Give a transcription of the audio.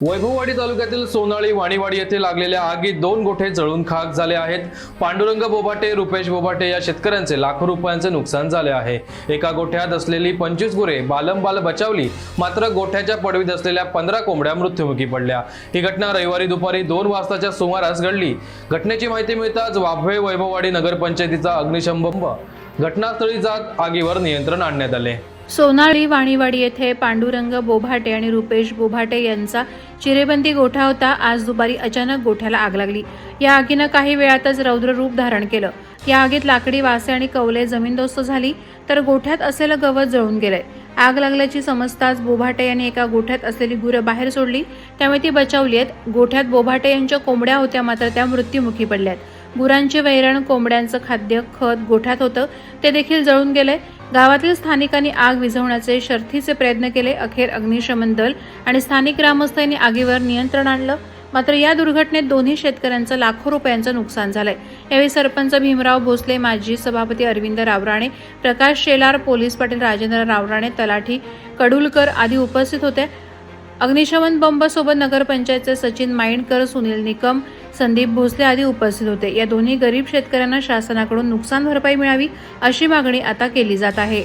वैभववाडी तालुक्यातील सोनाळी वाणीवाडी येथे लागलेल्या आगीत दोन गोठे जळून खाक झाले आहेत. पांडुरंग बोभाटे रुपेश बोभाटे या शेतकऱ्यांचे लाखो रुपयांचे नुकसान झाले आहे. एका गोठ्यात असलेली पंचवीस गुरे बालंबाल बचावली मात्र गोठ्याच्या पडवीत असलेल्या पंधरा कोंबड्या मृत्युमुखी पडल्या. ही घटना रविवारी दुपारी दोन वाजताच्या सुमारास घडली. घटनेची माहिती मिळताच वाभवे वैभववाडी नगरपंचायतीचा अग्निशंभ घटनास्थळी जात आगीवर नियंत्रण आणण्यात आले. सोनाळी वाणीवाडी येथे पांडुरंग बोभाटे आणि रुपेश बोभाटे यांचा चिरेबंदी गोठा होता. आज दुपारी अचानक गोठ्याला आग लागली. या आगीनं काही वेळातच रौद्र रूप धारण केलं. या आगीत लाकडी वासे आणि कवले जमीनदोस्त झाली तर गोठ्यात असलेलं गवत जळून गेलंय. आग लागल्याची समजताच बोभाटे यांनी एका गोठ्यात असलेली गुरं बाहेर सोडली. त्यामुळे ती बचावली आहेत. गोठ्यात बोभाटे यांच्या कोंबड्या होत्या मात्र त्या मृत्यूमुखी पडल्यात. गुरांचे वैरण कोंबड्यांचं खाद्य खत गोठ्यात होतं. ते देखील जळून गेलंय गावातील स्थानिकांनी आग विझवण्याचे शर्थीचे प्रयत्न केले. अखेर अग्निशमन दल आणि स्थानिक ग्रामस्थांनी आगीवर नियंत्रण आणलं. मात्र या दुर्घटनेत दोन्ही शेतकऱ्यांचं लाखो रुपयांचं नुकसान झालंय. यावेळी सरपंच भीमराव भोसले माजी सभापती अरविंद रावराणे प्रकाश शेलार पोलीस पाटील राजेंद्र रावराणे तलाठी कडुलकर आदी उपस्थित होते. अग्निशमन बंबसोबत नगरपंचायतचे सचिन माइंडकर सुनील निकम संदीप भोसले आदी उपस्थित होते. या दोन्ही गरीब शेतकऱ्यांना शासनाकडून नुकसान भरपाई मिळावी अशी मागणी आता केली जात आहे.